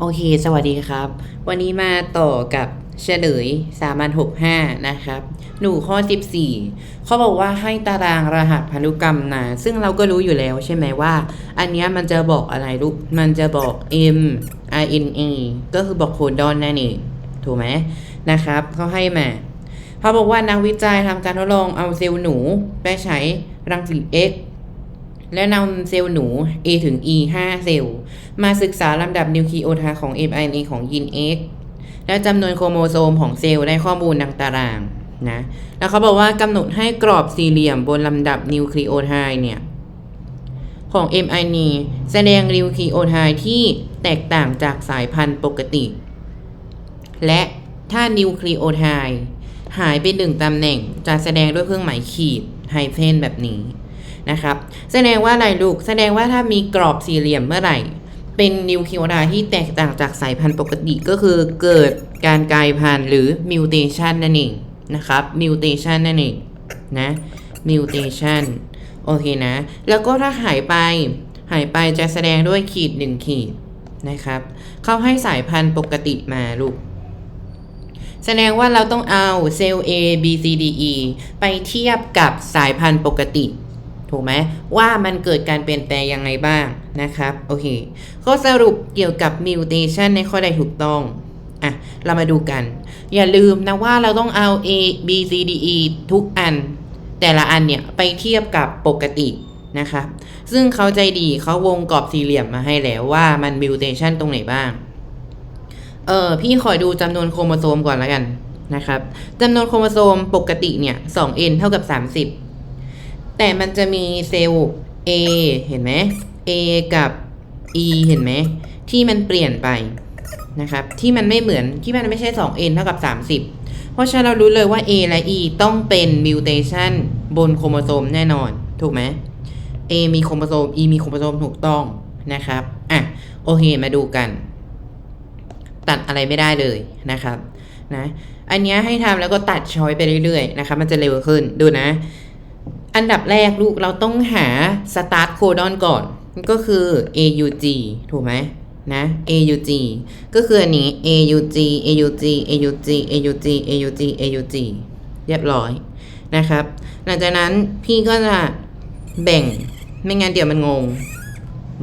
โอเค สวัสดีครับ วันนี้มาต่อกับเฉลยสามัญ65นะครับ หนูข้อ14เขาบอกว่าให้ตารางรหัสพันธุกรรมนะ ซึ่งเราก็รู้อยู่แล้วใช่ไหมว่า อันนี้มันจะบอกอะไรลูก มันจะบอก M R N A ก็คือบอกโคดอนนั่นเอง ถูกไหมนะครับ เขาให้มา เขาบอกว่านักวิจัยทำการทดลองเอาเซลล์หนูไปใช้รังสี X และนำเซลล์หนู A ถึง E 5 เซลล์ มาศึกษาลำดับนิวคลีโอไทด์ของ mRNA ของยีน X และจำนวนโครโมโซมของเซลล์ได้ข้อมูลดังตารางนะ แล้วเขาบอกว่ากำหนดให้กรอบสี่เหลี่ยมบนลำดับนิวคลีโอไทด์เนี่ย ของ mRNA แสดงนิวคลีโอไทด์ที่แตกต่างจากสายพันธุ์ปกติ และถ้านิวคลีโอไทด์หายไปหนึ่งตำแหน่งจะแสดงด้วยเครื่องหมายขีดไฮเฟนแบบนี้ นะครับแสดงว่าอะไรลูกแสดงว่าถ้ามีกรอบสี่เหลี่ยมเมื่อไหร่ เป็นนิวคลีโอไทด์ที่แตกต่างจากสายพันธุ์ปกติก็คือเกิดการกลายพันธุ์หรือมิวเทชันนั่นเองนะครับมิวเทชันนั่นเองนะมิวเทชันโอเคนะ แล้วก็ถ้าหายไปหายไปจะแสดงด้วยขีดหนึ่งขีดนะครับเขาให้สายพันธุ์ปกติมาลูก แสดงว่าเราต้องเอาเซลล์ A B C D E ไปเทียบกับสายพันธุ์ปกติ ถูกไหมว่ามันเกิดการเปลี่ยนแปลงยังไงบ้างนะครับโอเคข้อสรุปเกี่ยวกับมิวเทชันในข้อใดถูกต้องอะเรามาดูกัน อย่าลืมนะว่าเราต้องเอา A B C D E ทุกอัน แต่ละอันเนี่ยไปเทียบกับปกตินะครับซึ่งเขาใจดีเขาวงกรอบสี่เหลี่ยมมาให้แล้วว่ามันมิวเทชันตรงไหนบ้างเออพี่ขอดูจำนวนโครโมโซมก่อนแล้วกันนะครับจำนวนโครโมโซมปกติเนี่ย 2n เท่ากับ 30 แต่มันจะมีเซลล์ A เห็นไหม A กับ E เห็นไหม ที่มันเปลี่ยนไปนะครับ ที่มันไม่เหมือนที่มันไม่ใช่ 2n เท่ากับ 30 เพราะฉะนั้นเรารู้เลยว่า A และ E ต้องเป็นมิวเทชันบนโครโมโซมแน่นอน ถูกไหม A มีโครโมโซม E มีโครโมโซมถูกต้องนะครับ อะ โอเค มาดูกัน ตัดอะไรไม่ได้เลยนะครับ นะ อันนี้ให้ทำแล้วก็ตัดช้อยไปเรื่อยๆ นะครับ มันจะเร็วขึ้น ดูนะ อันดับแรกลูกเราต้องหา start codon ก่อน ก็คือ AUG ถูกไหมนะ AUG ก็คืออันนี้ AUG AUG AUG AUG AUG AUG เรียบร้อยนะครับ หลังจากนั้นพี่ก็จะแบ่งไม่งั้นเดี๋ยวมันงง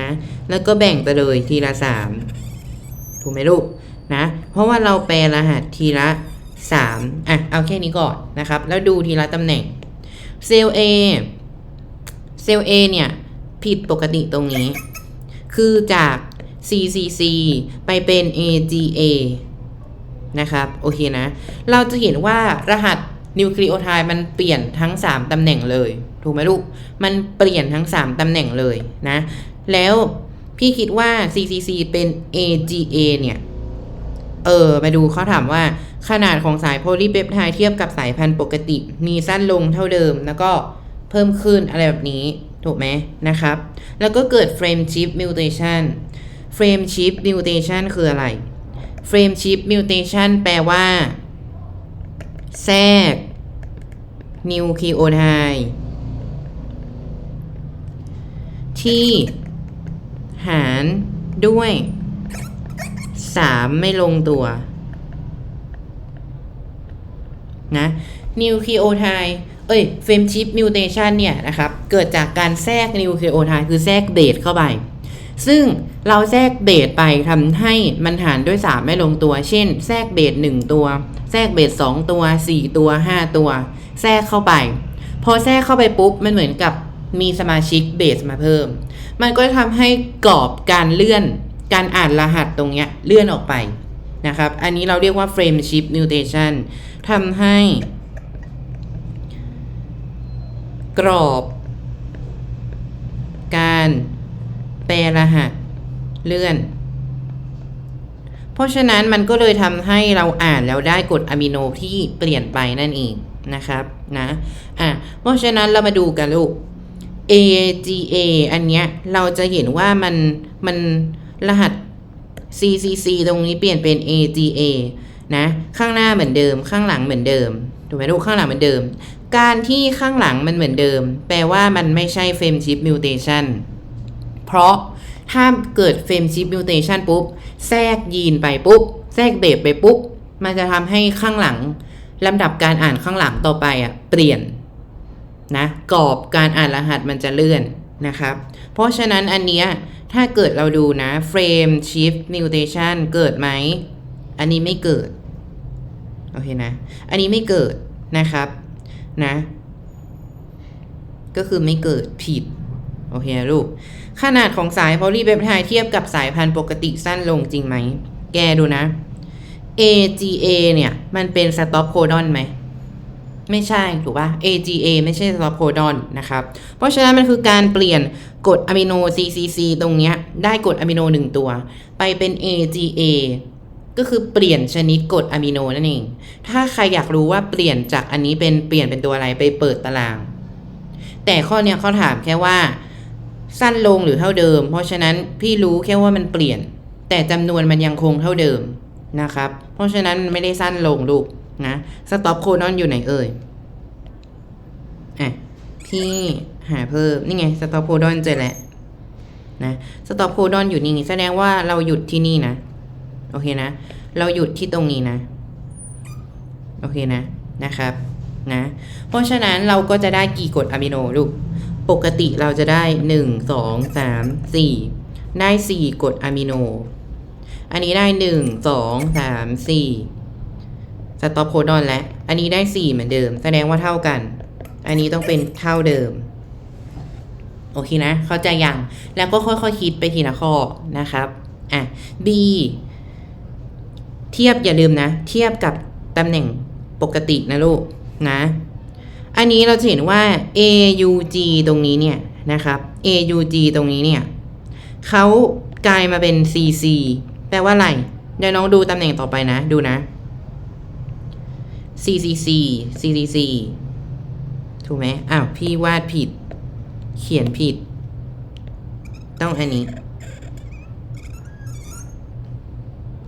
นะ แล้วก็แบ่งไปเลยทีละสามถูกไหมลูกนะ เพราะว่าเราแปลรหัสทีละ 3 อะ เอาแค่นี้ก่อนนะครับ แล้วดูทีละตำแหน่ง เซลล์ A เซลล์ A เนี่ยผิดปกติตรงนี้ คือจาก CCC ไปเป็น AGA นะครับ โอเคนะ เราจะเห็นว่ารหัสนิวคลีโอไทด์มันเปลี่ยนทั้ง 3 ตำแหน่งเลย ถูกไหมลูก มันเปลี่ยนทั้ง 3 ตำแหน่งเลยนะ แล้วพี่คิดว่า CCC เป็น AGA เนี่ย เออมาดูเขาถามว่าขนาดของสายโพลีเปปไทด์เทียบกับสายพันธุ์ปกติ มีสั้นลงเท่าเดิม แล้วก็เพิ่มขึ้นอะไรแบบนี้ ถูกไหมนะครับ แล้วก็เกิด frame shift mutation frame shift mutation คืออะไร frame shift mutation แปลว่า แทรกนิวคลีโอไทด์ที่หารด้วย 3ไม่ลงตัว นะนิวคลีโอไทด์เอ้ยเฟมชิปมิวเทชันเนี่ยนะครับ เกิดจากการแทรกนิวคลีโอไทด์คือแทรกเบสเข้าไป ซึ่งเราแทรกเบสไปทำให้มันหารด้วย 3 ไม่ลงตัว เช่น แทรกเบส1ตัว แทรกเบส2ตัว 4 ตัว 5 ตัว แทรกเข้าไป พอแทรกเข้าไปปุ๊บ มันเหมือนกับมีสมาชิกเบสมาเพิ่ม มันก็จะทำให้กรอบการเลื่อน การอ่านรหัสตรงเนี้ยเลื่อนออกไปนะครับ อันนี้เราเรียกว่า frame shift mutation ทำให้ กรอบ การแปลรหัสเลื่อน เพราะฉะนั้นมันก็เลยทำให้เราอ่านแล้วได้กรดอะมิโนที่เปลี่ยนไปนั่นเองนะครับนะอะเพราะฉะนั้นเรามาดูกันลูก AGA อันเนี้ยเราจะเห็นว่ามันมัน รหัส CCC ตรงนี้เปลี่ยนเป็น AGA นะ ข้างหน้าเหมือนเดิม ข้างหลังเหมือนเดิม ถูกไหมลูก ข้างหลังเหมือนเดิม การที่ข้างหลังมันเหมือนเดิม แปลว่ามันไม่ใช่ frame shift mutation เพราะถ้าเกิดเฟรมชิปมิวเทชันปุ๊บ แทรกยีนไปปุ๊บ แทรกเบสไปปุ๊บ มันจะทำให้ข้างหลังลำดับการอ่านข้างหลังต่อไปอะ เปลี่ยนนะ กรอบการอ่านรหัสมันจะเลื่อน นะครับ เพราะฉะนั้นอันเนี้ยถ้าเกิดเราดูนะ frame shift mutation เกิดไหม อันนี้ไม่เกิด โอเคนะ อันนี้ไม่เกิดนะครับนะ ก็คือไม่เกิดผิด โอเคนะลูก ขนาดของสายโพลีเปปไทด์เทียบกับสายพันธุ์ปกติสั้นลงจริงไหม แกดูนะ AGA เนี่ย มันเป็น stop codon ไหม ไม่ใช่ถูกป่ะ AGA ไม่ใช่ stop codon นะครับ เพราะฉะนั้นมันคือการเปลี่ยนกรดอะมิโน CCC ตรงเนี้ยได้กรดอะมิโนหนึ่งตัว ไปเป็น AGA ก็คือเปลี่ยนชนิดกรดอะมิโนนั่นเอง ถ้าใครอยากรู้ว่าเปลี่ยนจากอันนี้เป็นเปลี่ยนเป็นตัวอะไรไปเปิดตาราง แต่ข้อเนี้ยเขาถามแค่ว่าสั้นลงหรือเท่าเดิม เพราะฉะนั้นพี่รู้แค่ว่ามันเปลี่ยน แต่จำนวนมันยังคงเท่าเดิมนะครับ เพราะฉะนั้นมันไม่ได้สั้นลงลูก นะสต็อปโคดอนอยู่ไหนเอ่ยอะพี่หาเพิ่มนี่ไงสต็อปโคดอนเจอแล้วนะสต็อปโคดอนอยู่นี่แสดงว่าเราหยุดที่นี่นะ โอเคนะ เราหยุดที่ตรงนี้นะ โอเคนะนะครับนะเพราะฉะนั้นเราก็จะได้กี่กรดอะมิโนลูกปกติเราจะได้หนึ่งสองสามสี่ได้สี่กรดอะมิโน อันนี้ได้หนึ่งสอง สต็อปโคดอนแล้ว อันนี้ได้สี่เหมือนเดิม แสดงว่าเท่ากัน อันนี้ต้องเป็นเท่าเดิม โอเคนะ เข้าใจยัง แล้วก็ค่อยๆคคิดไปทีละข้อนะครับอะ B เทียบอย่าลืมนะ เทียบกับตำแหน่งปกตินะลูกนะ อันนี้เราจะเห็นว่า AUG ตรงนี้เนี่ยนะครับ AUG ตรงนี้เนี่ยเขากลายมาเป็น CC แปลว่าอะไร เดี๋ยวน้องดูตำแหน่งต่อไปนะ ดูนะ CCC CCC ถูกไหมอ้าว พี่วาดผิด เขียนผิด ต้องอันนี้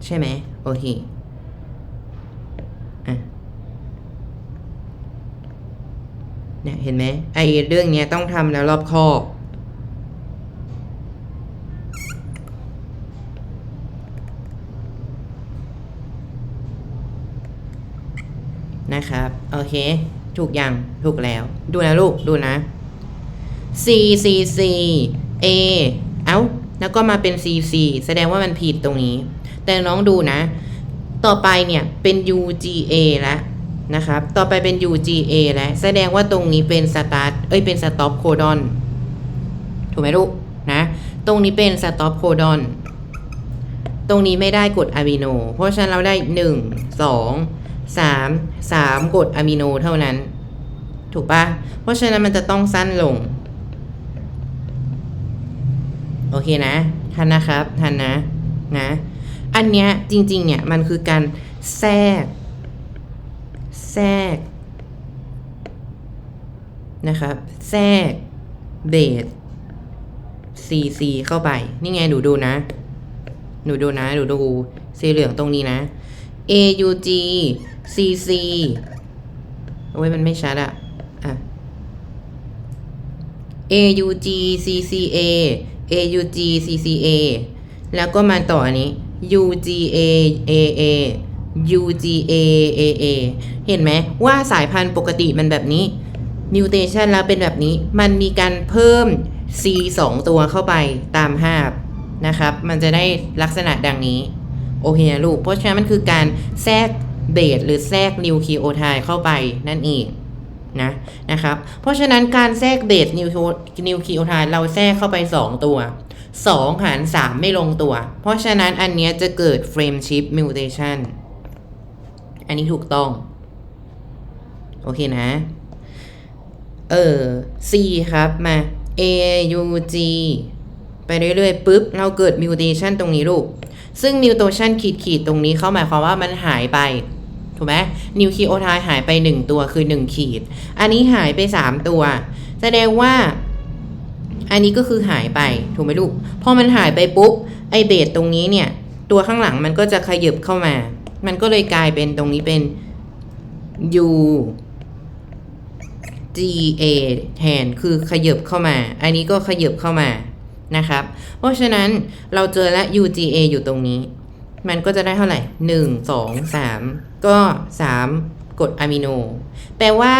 ใช่ไหมโอเคอะเนี่ยเห็นไหมไอเรื่องเนี้ยต้องทำแล้วรอบคอบ นะครับ โอเค ถูกยัง ถูกแล้ว ดูนะลูก ดูนะ C C C A เอ้า แล้วก็มาเป็น C C แสดงว่ามันผิดตรงนี้ แต่น้องดูนะ ต่อไปเนี่ย เป็น U G A แล้วนะครับ ต่อไปเป็น U G A แล้ว แสดงว่าตรงนี้เป็น start เอ้ย เป็น stop codon ถูกไหมลูก นะ ตรงนี้เป็น stop codon ตรงนี้ไม่ได้กดอะมิโน เพราะฉะนั้นเราได้หนึ่ สามสามกรดอะมิโนเท่านั้น ถูกปะเพราะฉะนั้นมันจะต้องสั้นลง โอเคนะ ทันนะครับ ทันนะ นะ อันเนี้ยจริง ๆ เนี่ย มันคือการแทรก แทรก นะครับ แทรกเบส CC เข้าไป นี่ไงหนูดูนะ หนูดูนะ หนูดูสีเหลืองตรงนี้นะ AUG CC โอ้ยมันไม่ชัดอะอะ AUG CCA AUG CCA แล้วก็มาต่ออันนี้ UGA AA UGA AA เห็นไหมว่าสายพันธุ์ปกติมันแบบนี้ mutation แล้วเป็นแบบนี้ มันมีการเพิ่ม C 2 ตัวเข้าไปตามภาพนะครับ มันจะได้ลักษณะดังนี้ โอเคนะลูก เพราะฉะนั้นมันคือการแทรก เบสหรือแทรกนิวคลีโอไทด์เข้าไปนั่นเองนะนะครับ เพราะฉะนั้นการแทรกเบสนิวนิวคลีโอไทด์เราแทรกเข้าไป 2 ตัว 2 หาร 3 ไม่ลงตัว เพราะฉะนั้นอันนี้จะเกิด frame shift mutation อันนี้ถูกต้อง โอเคนะ เออ C ครับมา A U G ไปเรื่อยๆปุ๊บ เราเกิด mutation ตรงนี้ลูก ซึ่ง mutation ขีดขีดๆตรงนี้เขาหมายความว่ามันหายไป ถูกไหมนิวคลีโอไทด์หายไป 1 ตัวคือ 1 ขีด อันนี้หายไป 3 ตัว แสดงว่า อันนี้ก็คือหายไป ถูกไหมลูก พอมันหายไปปุ๊บ ไอเบสตรงนี้เนี่ย ตัวข้างหลังมันก็จะขยับเข้ามา มันก็เลยกลายเป็นตรงนี้เป็น U G A แทน คือขยับเข้ามา อันนี้ก็ขยับเข้ามานะครับ เพราะฉะนั้นเราเจอแล้ว UGA อยู่ตรงนี้ มันก็จะได้เท่าไหร่ 1 2 3 ก็ 3 กดอะมิโน แปลว่า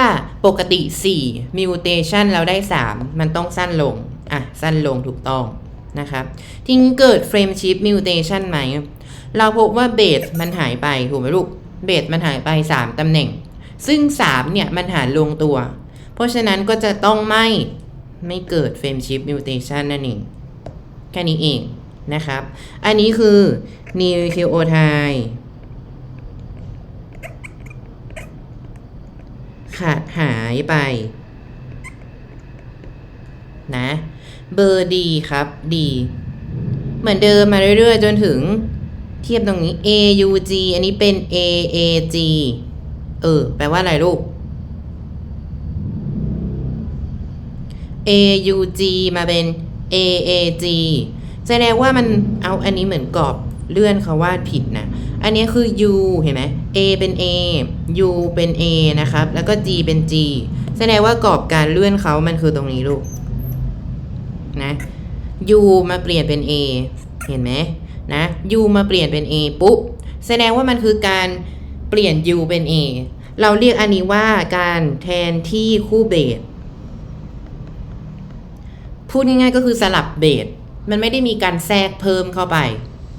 ปกติ4 mutation เราได้ 3 มันต้องสั้นลง อะ สั้นลงถูกต้องนะครับทีนี้เกิด frame shift mutation ไหม เราพบว่าเบสมันหายไป ถูกไหมลูก เบสมันหายไป 3 ตำแหน่ง ซึ่ง 3 เนี่ย มันหารลงตัว เพราะฉะนั้นก็จะต้องไม่ไม่เกิด frame shift mutation นั่นเองแค่นี้เอง นะครับ อันนี้คือ nucleotide ขาดหายไป นะ เบอร์ดีครับดีเหมือนเดิมมาเรื่อยๆ จนถึงเทียบตรงนี้ AUG อันนี้เป็น AAG เออ แปลว่าอะไรลูก AUG มาเป็น AAG แสดงว่ามันเอาอันนี้เหมือนกรอบเลื่อนเขาวาดผิดนะ อันนี้คือ U เห็นไหม A เป็น A U เป็น A นะครับ แล้วก็ G เป็น G แสดงว่ากรอบการเลื่อนเขามันคือตรงนี้ลูก นะ U มาเปลี่ยนเป็น A เห็นไหมนะ U มาเปลี่ยนเป็น A ปุ๊บ แสดงว่ามันคือการเปลี่ยน U เป็น A เราเรียกอันนี้ว่าการแทนที่คู่เบสพูดง่ายๆก็คือสลับเบส มันไม่ได้มีการแทรกเพิ่มเข้าไป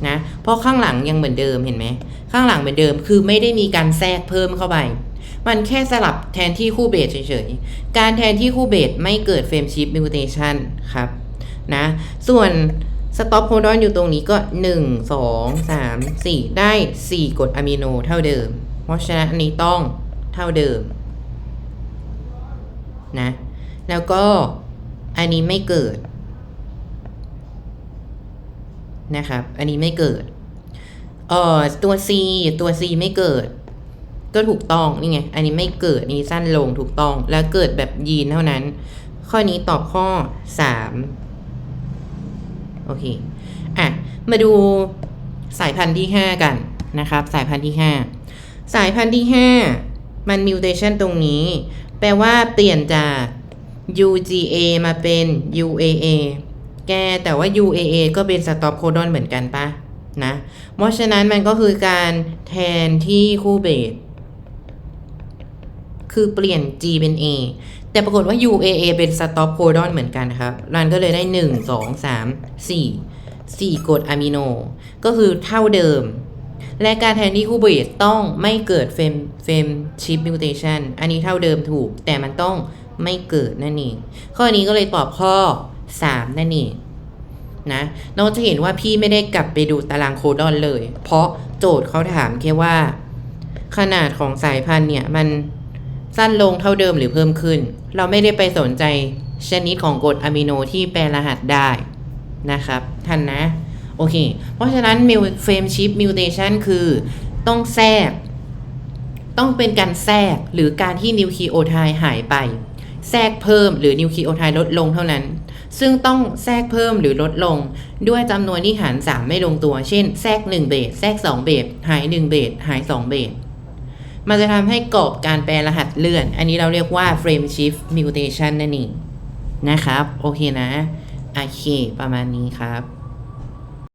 นะเพราะข้างหลังยังเหมือนเดิมเห็นไหมข้างหลังเหมือนเดิมคือไม่ได้มีการแทรกเพิ่มเข้าไป มันแค่สลับแทนที่คู่เบสเฉยๆ การแทนที่คู่เบสไม่เกิดเฟรมชิปมิวเทชันครับนะส่วนสต็อปโคดอนอยู่ตรงนี้ก็ 1 2 3 4 ได้ 4กรดอะมิโนเท่าเดิม เพราะฉะนั้นอันนี้ต้องเท่าเดิมนะแล้วก็อันนี้ไม่เกิด นะครับ อันนี้ไม่เกิดเอ่อตัว C ตัว C ไม่เกิด ก็ถูกต้องนี่ไง อันนี้ไม่เกิดนี่สั้นลงถูกต้อง แล้วเกิดแบบยีนเท่านั้น ข้อนี้ตอบข้อ 3 โอเค อะ มาดูสายพันธุ์ที่ 5 กันนะครับ สายพันธุ์ที่ 5 สายพันธุ์ที่ 5 มันมิวเทชันตรงนี้ แปลว่าเปลี่ยนจาก UGA มาเป็น UAA แกแต่ว่า UAA ก็เป็นสต็อปโคดอนเหมือนกันปะนะ เพราะฉะนั้นมันก็คือการแทนที่คู่เบสคือเปลี่ยน G เป็น A แต่ปรากฏว่า UAA เป็นสต็อปโคดอนเหมือนกันครับ รันก็เลยได้ 1 2 3 4 4กรดอะมิโน ก็คือเท่าเดิม และการแทนที่คู่เบสต้องไม่เกิดเฟมเฟมชิปมิวเทชันอันนี้เท่าเดิมถูก แต่มันต้องไม่เกิดนั่นเอง ข้อนี้ก็เลยตอบข้อ 3 นั่นเองนะน้องจะเห็นว่าพี่ไม่ได้กลับไปดูตารางโคดอนเลย เพราะโจทย์เขาถามแค่ว่า ขนาดของสายพันธุ์เนี่ย มันสั้นลงเท่าเดิมหรือเพิ่มขึ้น เราไม่ได้ไปสนใจชนิดของกรดอะมิโนที่แปลรหัสได้นะครับทันนะ โอเค เพราะฉะนั้นเฟรมชิปมิวเทชันคือต้องแทรก ต้องเป็นการแทรกหรือการที่นิวคลีโอไทด์หายไป แทรกเพิ่มหรือนิวคลีโอไทด์ลดลงเท่านั้น ซึ่งต้องแทรกเพิ่มหรือลดลง ด้วยจำนวนที่หาร 3 ไม่ลงตัว เช่น แทรก 1 เบสแทรก 2 เบสหาย 1 เบสหาย 2 เบสมันจะทำให้กรอบการแปลรหัสเลื่อน อันนี้เราเรียกว่า frame shift mutation นั่นเองนะครับ โอเคนะ โอเค ประมาณนี้ครับ